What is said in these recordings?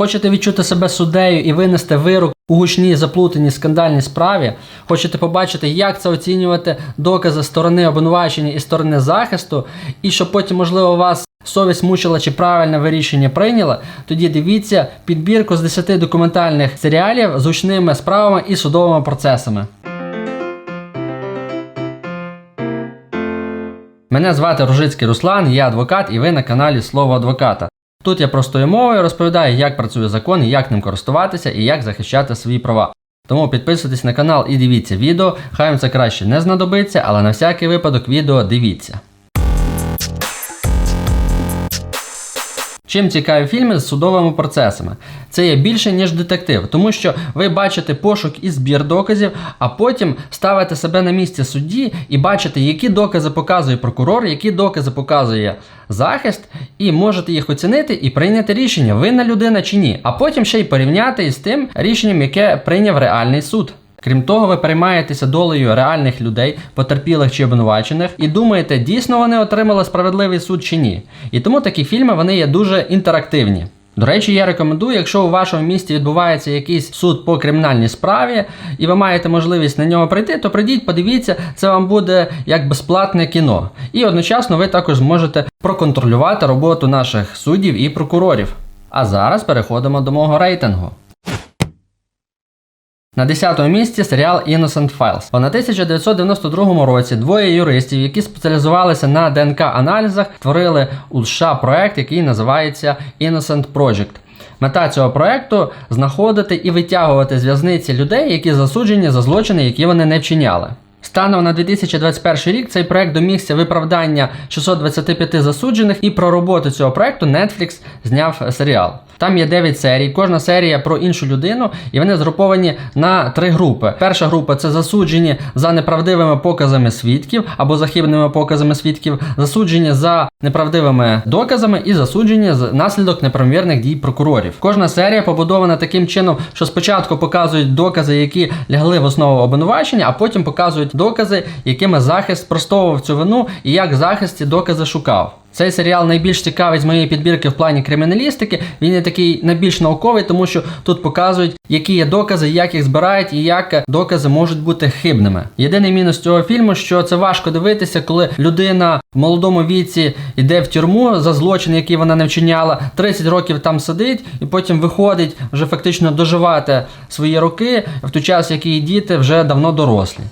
Хочете відчути себе суддею і винести вирок у гучній заплутаній скандальній справі? Хочете побачити, як це оцінювати докази сторони обвинувачення і сторони захисту, і щоб потім, можливо, вас совість мучила чи правильне ви рішення прийняла? Тоді дивіться підбірку з 10 документальних серіалів з гучними справами і судовими процесами. Мене звати Ружицький Руслан, я адвокат, і ви на каналі Слово адвоката. Тут я простою мовою розповідаю, як працює закон, як ним користуватися і як захищати свої права. Тому підписуйтесь на канал і дивіться відео. Хай вам це краще не знадобиться, але на всякий випадок відео дивіться. Чим цікаві фільми з судовими процесами? Це є більше, ніж детектив, тому що ви бачите пошук і збір доказів, а потім ставите себе на місці судді і бачите, які докази показує прокурор, які докази показує захист, і можете їх оцінити і прийняти рішення, винна людина чи ні. А потім ще й порівняти із тим рішенням, яке прийняв реальний суд. Крім того, ви переймаєтеся долею реальних людей, потерпілих чи обвинувачених, і думаєте, дійсно вони отримали справедливий суд чи ні. І тому такі фільми вони є дуже інтерактивні. До речі, я рекомендую, якщо у вашому місті відбувається якийсь суд по кримінальній справі, і ви маєте можливість на нього прийти, то прийдіть, подивіться, це вам буде як безплатне кіно. І одночасно ви також зможете проконтролювати роботу наших суддів і прокурорів. А зараз переходимо до мого рейтингу. На 10-му місці серіал Innocent Files. Бо на 1992 році двоє юристів, які спеціалізувалися на ДНК-аналізах, створили у США проект, який називається Innocent Project. Мета цього проекту знаходити і витягувати з в'язниці людей, які засуджені за злочини, які вони не вчиняли. Станом на 2021 рік цей проект домігся виправдання 625 засуджених, і про роботу цього проекту Netflix зняв серіал. Там є 9 серій, кожна серія про іншу людину, і вони згруповані на три групи. Перша група це засуджені за неправдивими показами свідків або за хибними показами свідків, засуджені за неправдивими доказами і засуджені з наслідок неправомірних дій прокурорів. Кожна серія побудована таким чином, що спочатку показують докази, які лягли в основу обвинувачення, а потім показують докази, якими захист спростовував цю вину і як захист ці докази шукав. Цей серіал найбільш цікавий з моєї підбірки в плані криміналістики. Він є такий найбільш науковий, тому що тут показують, які є докази, як їх збирають і як докази можуть бути хибними. Єдиний мінус цього фільму, що це важко дивитися, коли людина в молодому віці йде в тюрму за злочин, який вона не вчиняла, 30 років там сидить, і потім виходить вже фактично доживати свої роки, в той час, як її діти вже давно дорослі.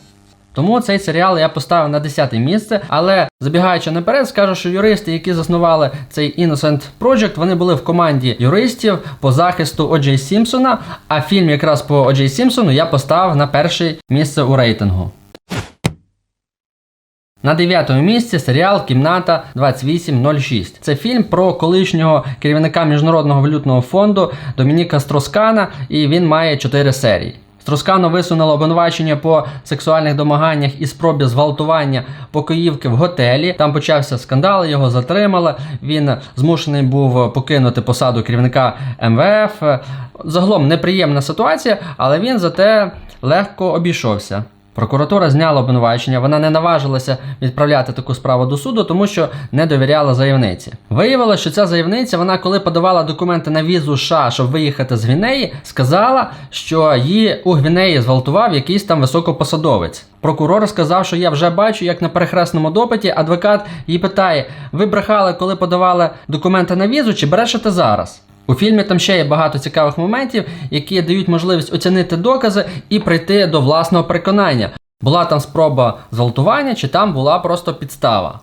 Тому цей серіал я поставив на 10 місце, але забігаючи наперед, скажу, що юристи, які заснували цей Innocent Project, вони були в команді юристів по захисту О. Джей Сімпсона, а фільм якраз по О. Джей Сімпсону я поставив на перше місце у рейтингу. На дев'ятому місці серіал Кімната 2806. Це фільм про колишнього керівника Міжнародного валютного фонду Домініка Строскана, і він має 4 серії. Строскано висунуло обвинувачення по сексуальних домаганнях і спробі зґвалтування покоївки в готелі. Там почався скандал, його затримали. Він змушений був покинути посаду керівника МВФ. Загалом неприємна ситуація, але він зате легко обійшовся. Прокуратура зняла обвинувачення, вона не наважилася відправляти таку справу до суду, тому що не довіряла заявниці. Виявилося, що ця заявниця, вона коли подавала документи на візу США, щоб виїхати з Гвінеї, сказала, що її у Гвінеї зґвалтував якийсь там високопосадовець. Прокурор сказав, що я вже бачу, як на перехресному допиті адвокат її питає: ви брехали, коли подавали документи на візу, чи брешете зараз? У фільмі там ще є багато цікавих моментів, які дають можливість оцінити докази і прийти до власного переконання. Була там спроба зґвалтування, чи там була просто підстава.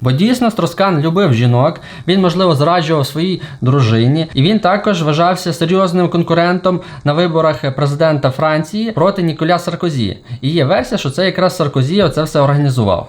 Бо дійсно Строскан любив жінок, він, можливо, зраджував своїй дружині, і він також вважався серйозним конкурентом на виборах президента Франції проти Ніколя Саркозі. І є версія, що це якраз Саркозі оце все організував.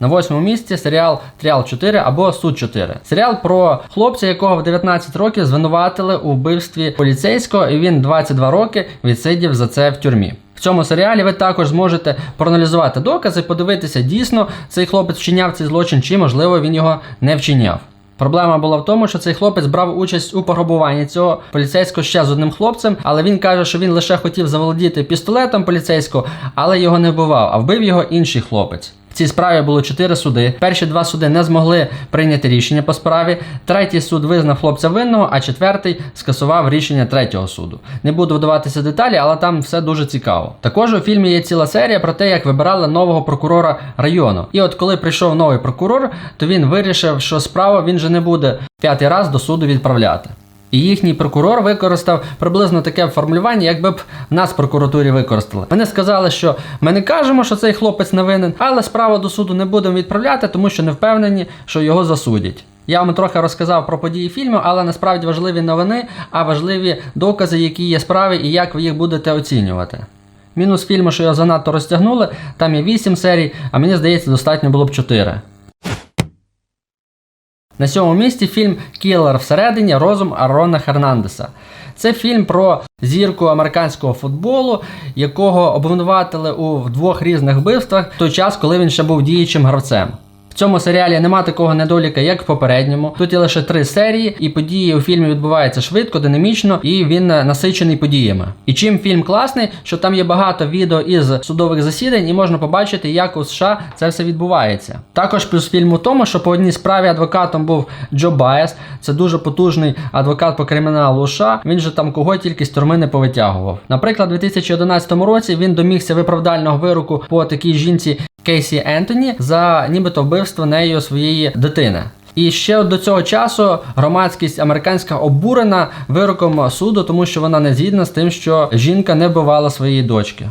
На восьмому місці серіал Тріал 4 або Суд 4. Серіал про хлопця, якого в 19 років звинуватили у вбивстві поліцейського, і він 22 роки відсидів за це в тюрмі. В цьому серіалі ви також зможете проаналізувати докази, подивитися, дійсно цей хлопець вчиняв цей злочин, чи можливо він його не вчиняв. Проблема була в тому, що цей хлопець брав участь у пограбуванні цього поліцейського ще з одним хлопцем, але він каже, що він лише хотів заволодіти пістолетом поліцейського, але його не вбивав, а вбив його інший хлопець. Цій справі було чотири суди. Перші два суди не змогли прийняти рішення по справі. Третій суд визнав хлопця винного, а четвертий скасував рішення третього суду. Не буду вдаватися деталі, але там все дуже цікаво. Також у фільмі є ціла серія про те, як вибирали нового прокурора району. І от коли прийшов новий прокурор, то він вирішив, що справу він же не буде п'ятий раз до суду відправляти. І їхній прокурор використав приблизно таке формулювання, якби б нас в прокуратурі використали. Вони сказали, що ми не кажемо, що цей хлопець не винен, але справу до суду не будемо відправляти, тому що не впевнені, що його засудять. Я вам трохи розказав про події фільму, але насправді важливі новини, а важливі докази, які є справи і як ви їх будете оцінювати. Мінус фільму, що його занадто розтягнули, там є 8 серій, а мені здається, достатньо було б 4. На сьомому місці фільм Кілер всередині розум Арона Хернандеса. Це фільм про зірку американського футболу, якого обвинуватили у двох різних вбивствах в той час, коли він ще був діючим гравцем. Цьому серіалі нема такого недоліка, як в попередньому. Тут є лише три серії, і події у фільмі відбуваються швидко, динамічно, і він насичений подіями. І чим фільм класний, що там є багато відео із судових засідань, і можна побачити, як у США це все відбувається. Також плюс фільму в тому, що по одній справі адвокатом був Джо Байес, це дуже потужний адвокат по криміналу США. Він же там кого тільки з тюрми не повитягував. Наприклад, у 2011 році він домігся виправдального вироку по такій жінці Кейсі Ентоні за нібито вбивство нею своєї дитини. І ще до цього часу громадськість американська обурена вироком суду, тому що вона не згідна з тим, що жінка не вбивала своєї дочки.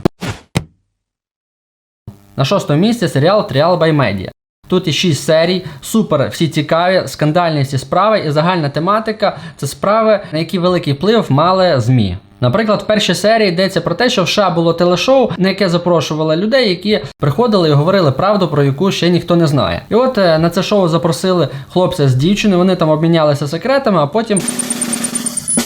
На шостому місці серіал Trial by Media. Тут є 6 серій, супер, всі цікаві, скандальні всі справи і загальна тематика це справи, на які великий вплив мали ЗМІ. Наприклад, в першій серії йдеться про те, що в США було телешоу, на яке запрошували людей, які приходили і говорили правду, про яку ще ніхто не знає. І от е, на це шоу запросили хлопця з дівчиною, вони там обмінялися секретами, а потім.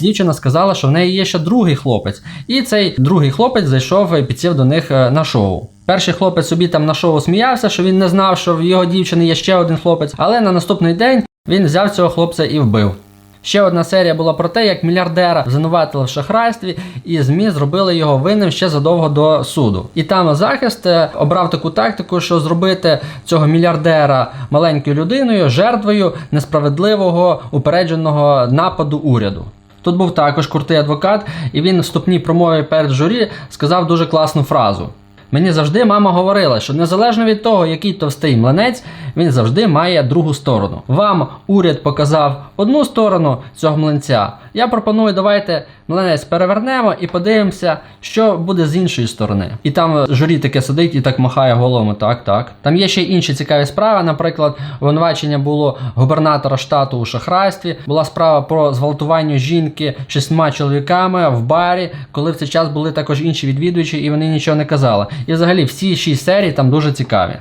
Дівчина сказала, що в неї є ще другий хлопець, і цей другий хлопець зайшов і підсів до них е, на шоу. Перший хлопець собі там на шоу сміявся, що він не знав, що в його дівчини є ще один хлопець, але на наступний день він взяв цього хлопця і вбив. Ще одна серія була про те, як мільярдера звинуватили в шахрайстві, і ЗМІ зробили його винним ще задовго до суду. І там захист е, обрав таку тактику, що зробити цього мільярдера маленькою людиною, жертвою несправедливого упередженого нападу уряду. Тут був також крутий адвокат, і він в вступній промові перед журі сказав дуже класну фразу. Мені завжди мама говорила, що незалежно від того, який товстий млинець, він завжди має другу сторону. Вам уряд показав одну сторону цього млинця. Я пропоную, давайте млинець перевернемо і подивимося, що буде з іншої сторони. І там журі таке сидить і так махає головами. Так, так. Там є ще інші цікаві справи. Наприклад, обвинувачення було губернатора штату у шахрайстві. Була справа про зґвалтування жінки шістьма чоловіками в барі, коли в цей час були також інші відвідувачі, і вони нічого не казали. І взагалі всі шість серій там дуже цікаві.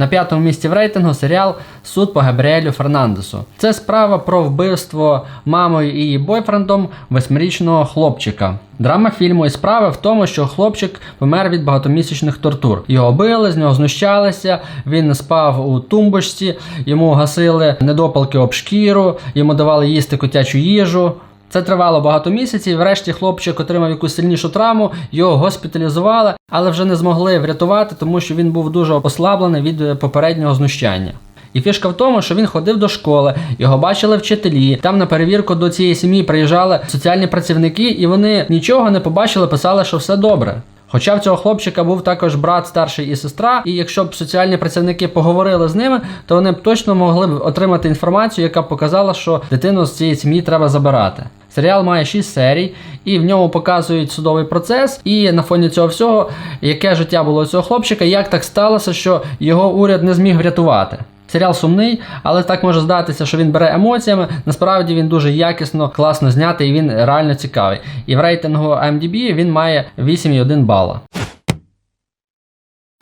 На п'ятому місці в рейтингу серіал Суд по Габріелю Фернандесу. Це справа про вбивство мамою і її бойфрендом восьмирічного хлопчика. Драма фільму і справа в тому, що хлопчик помер від багатомісячних тортур. Його били, з нього знущалися. Він спав у тумбочці, йому гасили недопалки об шкіру, йому давали їсти котячу їжу. Це тривало багато місяців. Врешті хлопчик отримав якусь сильнішу травму, його госпіталізували, але вже не змогли врятувати, тому що він був дуже ослаблений від е, попереднього знущання. І фішка в тому, що він ходив до школи, його бачили вчителі. Там на перевірку до цієї сім'ї приїжджали соціальні працівники, і вони нічого не побачили, писали, що все добре. Хоча в цього хлопчика був також брат старший і сестра, і якщо б соціальні працівники поговорили з ними, то вони б точно могли б отримати інформацію, яка б показала, що дитину з цієї сім'ї треба забирати. Серіал має 6 серій, і в ньому показують судовий процес, і на фоні цього всього, яке життя було цього хлопчика, як так сталося, що його уряд не зміг врятувати. Серіал сумний, але так може здатися, що він бере емоціями. Насправді він дуже якісно, класно знятий і він реально цікавий. І в рейтингу IMDb він має 8,1 бала.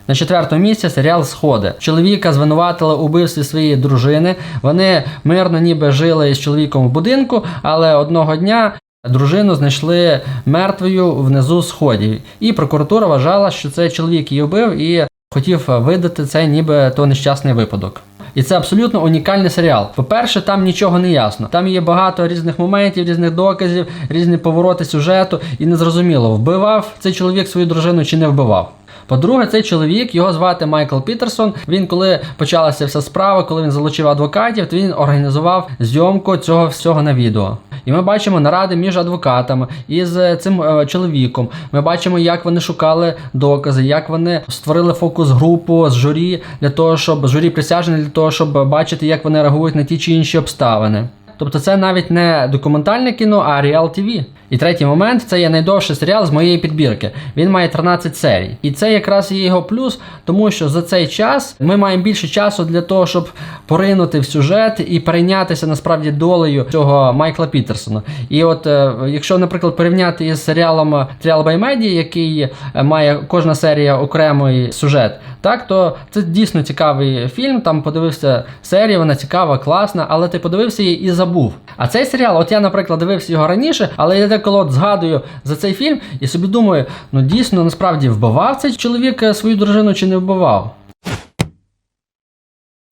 На четвертому місці серіал Сходи. Чоловіка звинуватили у вбивстві своєї дружини. Вони мирно ніби жили з чоловіком в будинку, але одного дня дружину знайшли мертвою внизу сходів. І прокуратура вважала, що це чоловік її вбив і хотів видати це ніби то нещасний випадок. І це абсолютно унікальний серіал. По-перше, там нічого не ясно. Там є багато різних моментів, різних доказів, різні повороти сюжету, і незрозуміло, вбивав цей чоловік свою дружину чи не вбивав. По-друге, цей чоловік, його звати Майкл Пітерсон. Він, коли почалася вся справа, коли він залучив адвокатів, то він організував зйомку цього всього на відео. І ми бачимо наради між адвокатами і з цим е, чоловіком. Ми бачимо, як вони шукали докази, як вони створили фокус-групу з журі для того, щоб журі присяжені для того, щоб бачити, як вони реагують на ті чи інші обставини. Тобто це навіть не документальне кіно, а реал ТВ. І третій момент це є найдовший серіал з моєї підбірки. Він має 13 серій. І це якраз є його плюс, тому що за цей час ми маємо більше часу для того, щоб поринути в сюжет і перейнятися насправді долею цього Майкла Пітерсона. І от е, якщо, наприклад, порівняти із серіалом Trial by Media, який е, має кожна серія окремий сюжет, так то це дійсно цікавий фільм. Там подивився серію, вона цікава, класна, але ти подивився її і забув. А цей серіал, от я, наприклад, дивився його раніше, але я деколи от згадую за цей фільм і собі думаю, ну дійсно насправді вбивав цей чоловік е, свою дружину чи не вбивав.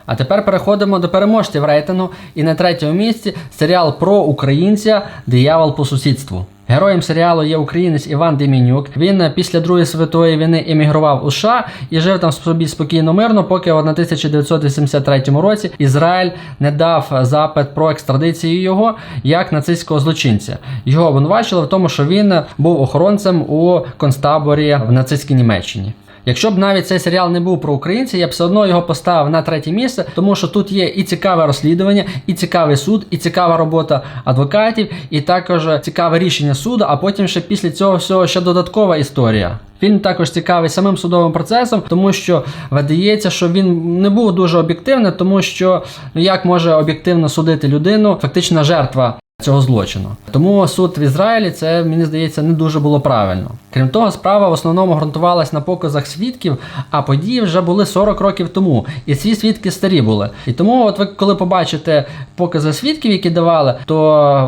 А тепер переходимо до переможців рейтингу. І на третьому місці серіал про українця Диявол по сусідству. Героєм серіалу є українець Іван Демінюк. Він е, після Другої світової війни емігрував у США і жив там собі спокійно мирно, поки в 1983 році Ізраїль не дав запит про екстрадицію його як нацистського злочинця. Його обвинувачили в тому, що він був охоронцем у концтаборі в нацистській Німеччині. Якщо б навіть цей серіал не був про українців, я б все одно його поставив на третє місце, тому що тут є і цікаве розслідування, і цікавий суд, і цікава робота адвокатів, і також цікаве рішення суду. А потім ще після цього всього ще додаткова історія. Фільм також цікавий самим судовим процесом, тому що видається, що він не був дуже об'єктивний, тому що ну як може об'єктивно судити людину, фактично жертва цього злочину. Тому суд в Ізраїлі це мені здається не дуже було правильно. Крім того, справа в основному ґрунтувалась на показах свідків, а події вже були 40 років тому, і ці свідки старі були. І тому, от ви коли побачите покази свідків, які давали, то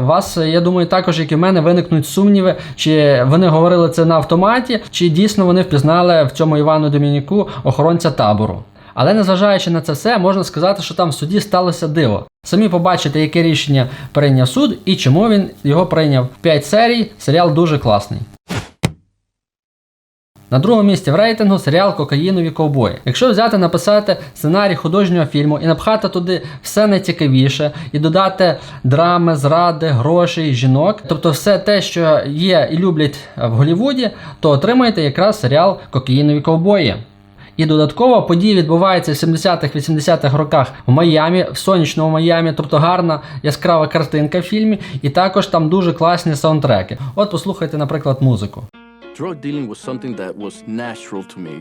вас, я думаю, також як і в мене виникнуть сумніви, чи вони говорили це на автоматі, чи дійсно вони впізнали в цьому Івану Домініку охоронця табору. Але незважаючи на це все, можна сказати, що там в суді сталося диво. Самі побачите, яке рішення прийняв суд і чому він його прийняв. 5 серій, серіал дуже класний. На другому місці в рейтингу серіал Кокаїнові ковбої. Якщо взяти написати сценарій художнього фільму і напхати туди все найцікавіше, і додати драми, зради, грошей, жінок, тобто все те, що є і люблять в Голлівуді, то отримаєте якраз серіал Кокаїнові ковбої. І додатково події відбуваються в 70-х-80-х роках в Майамі, в сонячному Майамі, тобто гарна яскрава картинка в фільмі, і також там дуже класні саундтреки. От послухайте, наприклад, музику.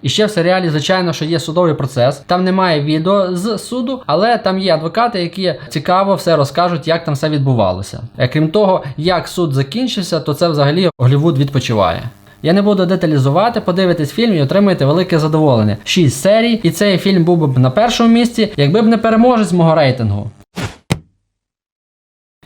І ще в серіалі, звичайно, що є судовий процес. Там немає відео з суду, але там є адвокати, які цікаво все розкажуть, як там все відбувалося. А крім того, як суд закінчився, то це взагалі Голлівуд відпочиває. Я не буду деталізувати, подивитись фільм і отримаєте велике задоволення. Шість серій, і цей фільм був б на першому місці, якби б не переможець мого рейтингу.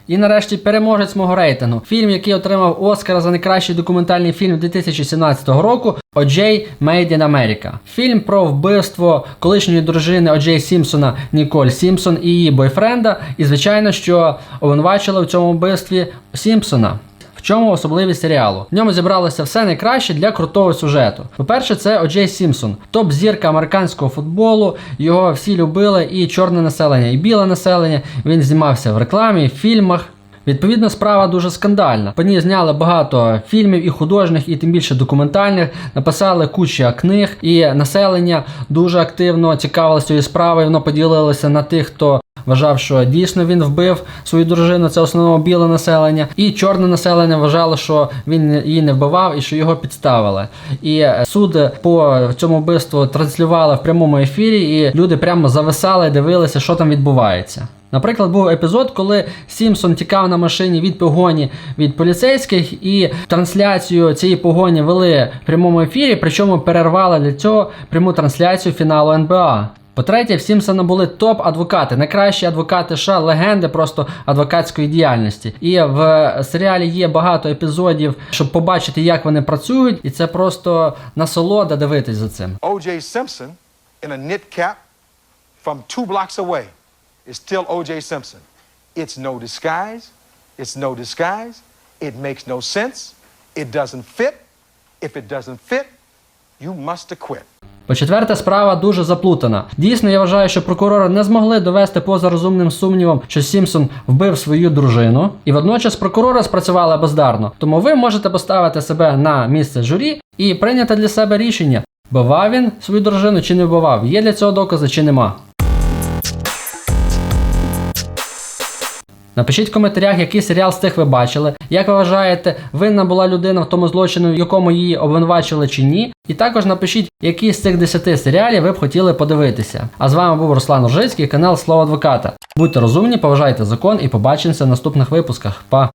І нарешті переможець мого рейтингу. Фільм, який отримав Оскар за найкращий документальний фільм 2017 року О'Джей Made in America. Фільм про вбивство колишньої дружини О'Джей Сімпсона Ніколь Сімпсон і її бойфренда. І звичайно, що обвинувачили в цьому вбивстві Сімпсона. В чому особливість серіалу? В ньому зібралося все найкраще для крутого сюжету. По-перше, це О'Джей Сімпсон, топ-зірка американського футболу. Його всі любили, і чорне населення, і біле населення. Він знімався в рекламі, в фільмах. Відповідно, справа дуже скандальна. По ній зняли багато фільмів і художніх, і тим більше документальних. Написали куча книг, і населення дуже активно цікавилося цією справою. Воно поділилося на тих, хто вважав, що дійсно він вбив свою дружину. Це в основному біле населення, і чорне населення вважало, що він її не вбивав і що його підставили. І е, суд по цьому вбивству транслювали в прямому ефірі, і люди прямо зависали, дивилися, що там відбувається. Наприклад, був епізод, коли Сімпсон тікав на машині від погоні від поліцейських, і трансляцію цієї погоні вели в прямому ефірі, причому перервали для цього пряму трансляцію фіналу НБА. По-третє, в Сімпсона були топ-адвокати, найкращі адвокати США, легенди просто адвокатської діяльності. І в серіалі є багато епізодів, щоб побачити, як вони працюють, і це просто насолода дивитись за цим. O.J. Simpson in a knit cap from two blocks away is still O.J. Simpson. It's no disguise. It's no disguise. It makes no sense. It doesn't fit. If it doesn't fit, you must acquit. По-четверте, справа дуже заплутана. Дійсно, я вважаю, що прокурори не змогли довести поза розумним сумнівом, що Сімпсон вбив свою дружину, і водночас прокурори спрацювали бездарно. Тому ви можете поставити себе на місце журі і прийняти для себе рішення, вбивав він свою дружину чи не вбивав, є для цього докази чи нема. Напишіть в коментарях, який серіал з тих ви бачили. Як ви вважаєте, винна була людина в тому злочину, в якому її обвинувачили чи ні. І також напишіть, які з цих 10 серіалів ви б хотіли подивитися. А з вами був Руслан Ружицький, канал Слово Адвоката. Будьте розумні, поважайте закон і побачимося в наступних випусках. Па!